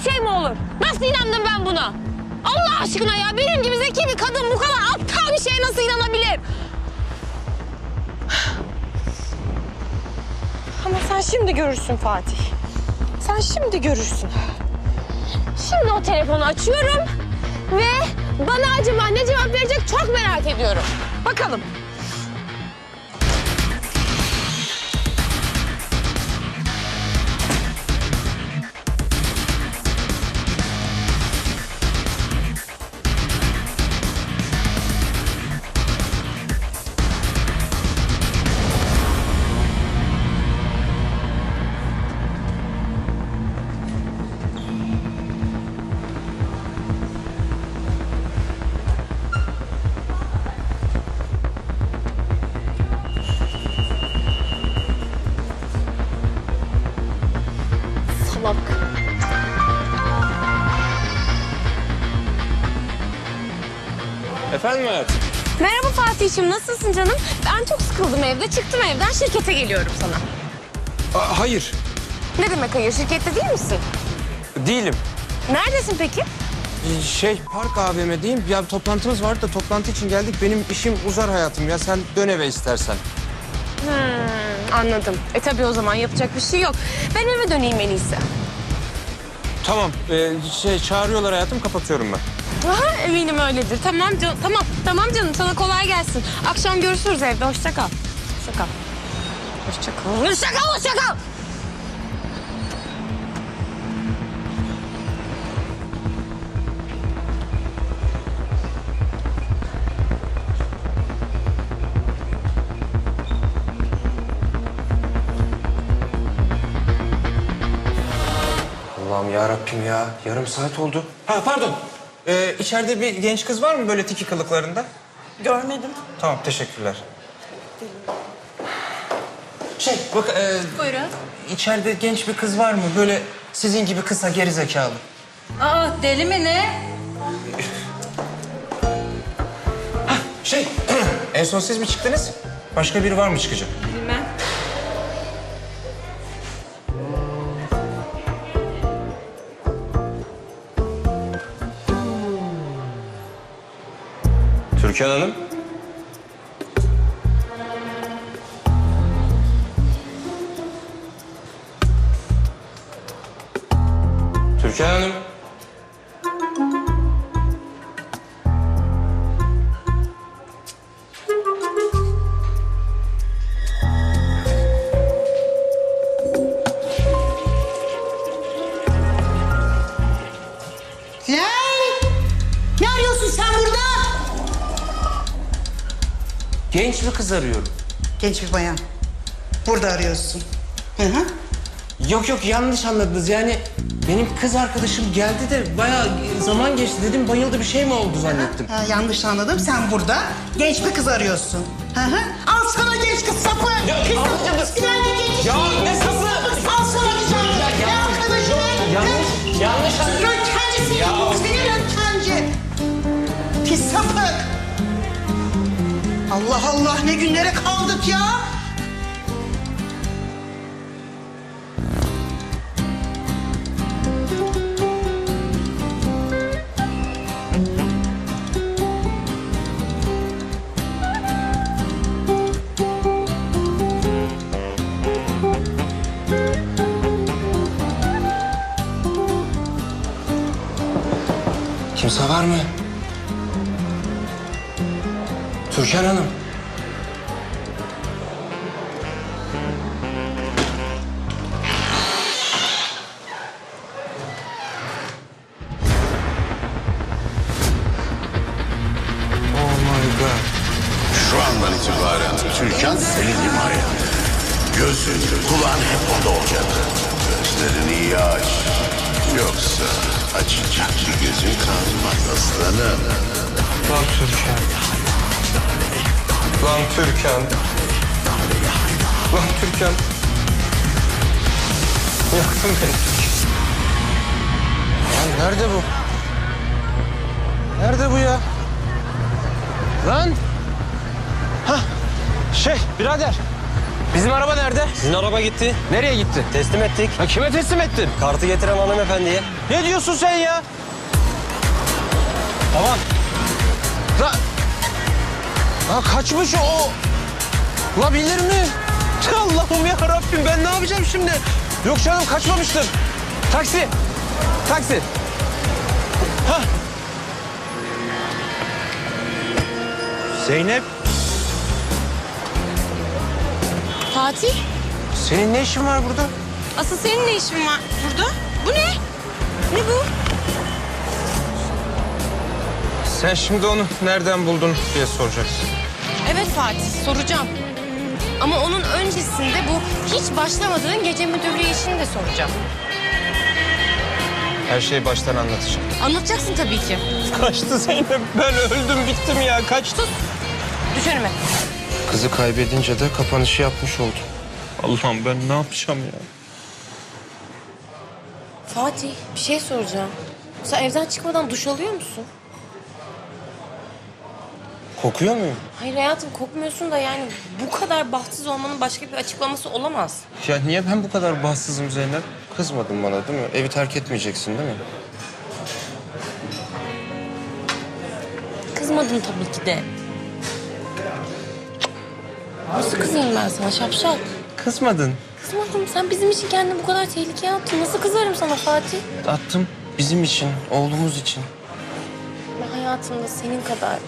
böyle şey mi olur? Nasıl inandım ben buna? Allah aşkına ya benim gibi zeki bir kadın bu kadar aptal bir şeye nasıl inanabilir? Ama sen şimdi görürsün Fatih. Sen şimdi görürsün. Şimdi o telefonu açıyorum ve bana acaba ne cevap verecek çok merak ediyorum. Bakalım. Salak. Efendim hayatım? Merhaba Fatih'im nasılsın canım? Ben çok sıkıldım evde. Çıktım evden şirkete geliyorum sana. Aa, hayır, Ne demek hayır? Şirkette değil misin? değilim. Neredesin peki? Ee, Şey, Park AVM'deyim. Ya toplantımız vardı da toplantı için geldik. Benim işim uzar hayatım ya. Sen dön eve istersen. Hmm, anladım. E tabii o zaman yapacak bir şey yok. Ben eve döneyim en iyisi. Tamam, ee, şey çağırıyorlar hayatım. Kapatıyorum ben. Aha, eminim öyledir. Tamam canım. Tamam. Tamam canım. Sana kolay gelsin. Akşam görüşürüz evde. Hoşça kal. Hoşça kal. Hoşça kal. Hoşça kal. Hoşça kal. Allah'ım ya Rabbim ya. Yarım saat oldu. Ha pardon. Ee, içeride bir genç kız var mı böyle tiki kılıklarında? Görmedim. Tamam, teşekkürler. Şey, bak... E, Buyurun. içeride genç bir kız var mı? Böyle sizin gibi kısa, geri zekalı. Aa deli mi ne? Şey, en son siz mi çıktınız? Başka biri var mı çıkacak? Türkan Hanım. Genç bir kız arıyorum. Genç bir bayan. Burada arıyorsun. Hı hı. Yok yok yanlış anladınız yani benim kız arkadaşım geldi de bayağı zaman geçti dedim bayıldı bir şey mi oldu zannettim. Ha, yanlış anladım. Sen burada genç bir kız arıyorsun. Hı hı. Al sana genç kız sapı. Ya, Kız sapı. Nerede genç Ya, kız? ne sapı? Al sana güzel. Ne arkadaşı? Yanlış, yanlış anladın. Röntgenci Ya. seni. Seni röntgenci. Pis sapık. Allah Allah ne günlere kaldık ya. Kimse var mı? Türkan Hanım. Oh my god. Şu andan itibaren Türkan senin himayende. Gözün, kulağın hep onda olacak. Gözlerini iyi aç. Yoksa açacak bir gözün kalmaz aslanım. Lan Türkan. Lan Türkan. Lan Türkan. Yaktın beni. Lan nerede bu? Nerede bu ya? Lan. Hah. Şey birader. Bizim araba nerede? Sizin araba gitti. Nereye gitti? Teslim ettik. Ha, kime teslim ettin? Kartı getiren hanımefendiye. Ne diyorsun sen ya? Tamam. La... La kaçmış o. La bilir mi? Allah'ım ya Rabbim ben ne yapacağım şimdi? Yok canım kaçmamıştır. Taksi. Taksi. Ha. Zeynep, Fatih, senin ne işin var burada? asıl senin ne işin var burada? Bu ne? Ne bu? Sen şimdi onu nereden buldun diye soracaksın. Evet Fatih, soracağım. Ama onun öncesinde bu hiç başlamadığın gece müdürlüğü işini de soracağım. Her şeyi baştan anlatacağım. Anlatacaksın tabii ki. Kaçtı Zeynep. Ben öldüm bittim ya. Kaçtı. Düş önüme. Kızı kaybedince de kapanışı yapmış oldum. Allah'ım ben ne yapacağım ya? Fatih, bir şey soracağım. Sen evden çıkmadan duş alıyor musun? Kokuyor muyum? Hayır hayatım kokmuyorsun da yani bu kadar bahtsız olmanın başka bir açıklaması olamaz. Ya niye ben bu kadar bahtsızım Zeynep? Kızmadın bana değil mi? Evi terk etmeyeceksin değil mi? Kızmadım tabii ki de. Nasıl kızayım ben sana şapşal? Kızmadın. Kızmadım. Sen bizim için kendini bu kadar tehlikeye attın. Nasıl kızarım sana Fatih? Attım. Bizim için, oğlumuz için. Ben hayatımda senin kadar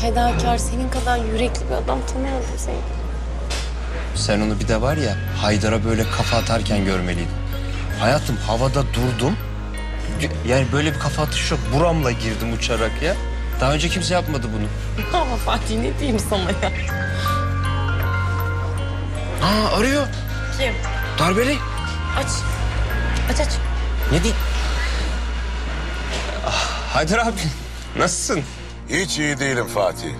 fedakar, senin kadar yürekli bir adam tanıyordum seni. Sen onu bir de var ya Haydar'a böyle kafa atarken görmeliydin. Hayatım havada durdum. Yani böyle bir kafa atış yok. Buramla girdim uçarak ya. Daha önce kimse yapmadı bunu. Ama Fatih ne diyeyim sana ya? Aa arıyor. Kim? Darbeli. Aç. Aç aç. Ne diyeyim? Ah, Haydar abi nasılsın? Hiç iyi değilim Fatih.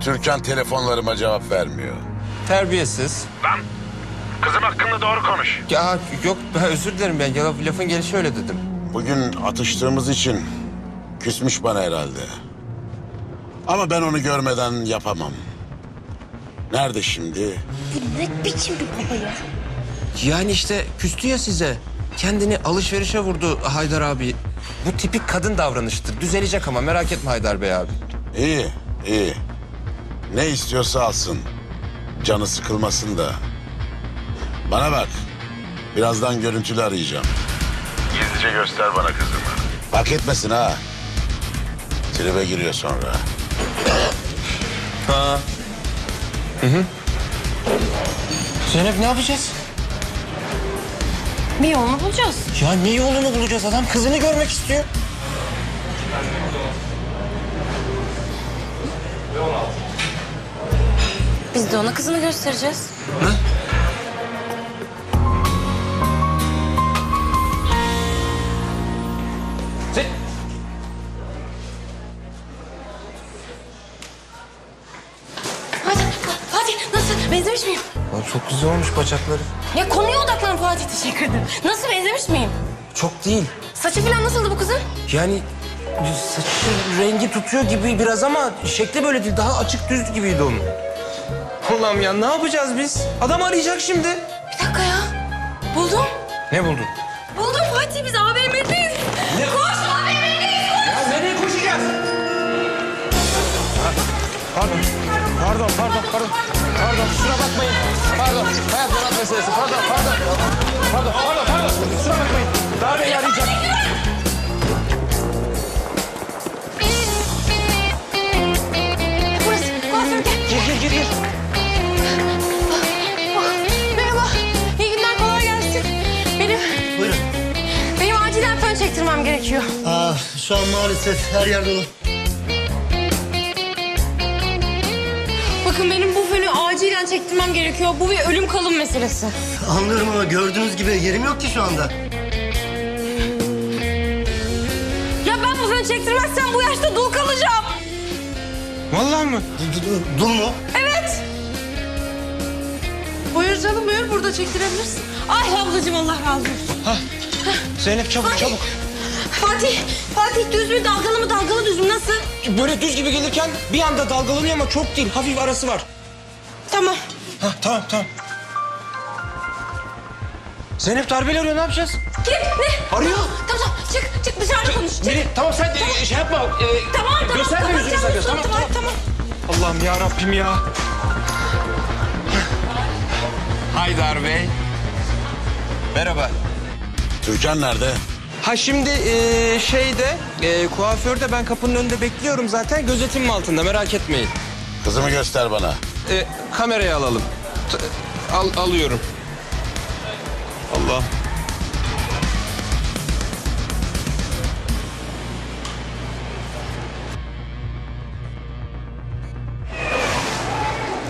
Türkan telefonlarıma cevap vermiyor. Terbiyesiz. Lan kızım hakkında doğru konuş. Ya yok ben özür dilerim ben ya, lafın gelişi öyle dedim. Bugün atıştığımız için küsmüş bana herhalde. Ama ben onu görmeden yapamam. Nerede şimdi? Bu ne biçim bir baba ya? Yani işte küstü ya size. Kendini alışverişe vurdu Haydar abi. Bu tipik kadın davranıştır. Düzelecek ama merak etme Haydar Bey abi. İyi, iyi. Ne istiyorsa alsın. Canı sıkılmasın da. Bana bak. Birazdan görüntülü arayacağım. Gizlice göster bana kızımı. Bak etmesin ha. Tribe giriyor sonra. Zeynep ne yapacağız? Bir yolunu bulacağız. Ya ne yolunu bulacağız? Adam kızını görmek istiyor. Biz de ona kızını göstereceğiz. Ze- Hadi Fatih nasıl? Benzemiş miyim? Lan çok güzel olmuş bacakları. Ya konuya odaklan Fatih teşekkür ederim. Nasıl benzemiş miyim? Çok değil. Saçı falan nasıldı bu kızın? Yani saçı rengi tutuyor gibi biraz ama şekli böyle değil. Daha açık düz gibiydi onun. Allah'ım ya ne yapacağız biz? Adam arayacak şimdi. Bir dakika ya. Buldum. Ne buldun? Buldum Fatih biz AVM'deyiz. Koş AVM'deyiz koş. Nereye koşacağız? Pardon. Pardon, pardon, pardon. Pardon, kusura bakmayın. Pardon, hayat merak meselesi. Pardon, pardon. Pardon, pardon, pardon. Kusura bakmayın. Darbeyi arayacağım. Burası kuaförde. Gir, gir, gir, gir. Merhaba. İyi günler kolay gelsin. Benim... Buyurun. Benim acilen fön çektirmem gerekiyor. Aa, şu an maalesef her yer dolu. Bakın benim bu fönü acilen çektirmem gerekiyor. Bu bir ölüm kalım meselesi. Anlıyorum ama gördüğünüz gibi yerim yok ki şu anda. Ya ben bu fönü çektirmezsem bu yaşta dul kalacağım. Vallahi mı? D- d- Dul mu? Evet. Buyur canım buyur burada çektirebilirsin. Ay ablacığım Allah razı olsun. Zeynep çabuk, çabuk. Fatih, Fatih düz mü dalgalı mı dalgalı düz mü nasıl? Böyle düz gibi gelirken bir anda dalgalanıyor ama çok değil. Hafif arası var. Tamam Tamam. Ha, tamam tamam. Zeynep darbeyle arıyor ne yapacağız? Kim? Ne? Arıyor. Tamam tamam çık çık dışarıda konuş. Çık. Melih tamam sen de şey yapma. e, Tamam tamam. Gösterme tamam, yüzünü tamam, sakın. Tamam tamam, tamam. tamam. Allah'ım ya Rabbim ya. Haydar Bey. Merhaba. Türkan nerede? Ha şimdi e, şeyde e, kuaförde ben kapının önünde bekliyorum zaten gözetimim altında merak etmeyin. Kızımı göster bana. E, kamerayı alalım. T- al, alıyorum. Allah.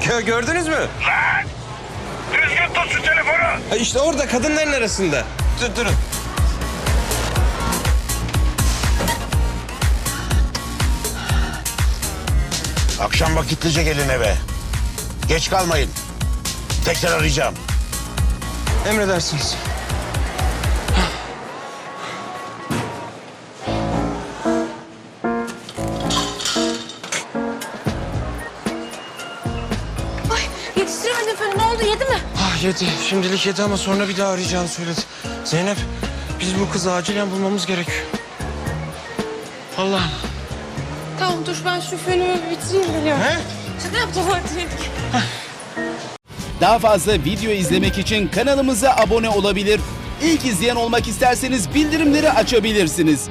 Gö- gördünüz mü? Düzgün tut şu telefonu. Ha, işte orada kadınların arasında. Dur, durun. Akşam vakitlice gelin eve. Geç kalmayın. Tekrar arayacağım. Emredersiniz. Ay yetiştiremedim efendim. Ne oldu yedi mi? Ah yedi. Şimdilik yedi ama sonra bir daha arayacağını söyledi. Zeynep biz bu kızı acilen bulmamız gerekiyor. Allah'ım. Tamam dur ben şu fönümü bitireyim geliyorum. He? Şaka yapacağım artık. Daha fazla video izlemek için kanalımıza abone olabilir. İlk izleyen olmak isterseniz bildirimleri açabilirsiniz.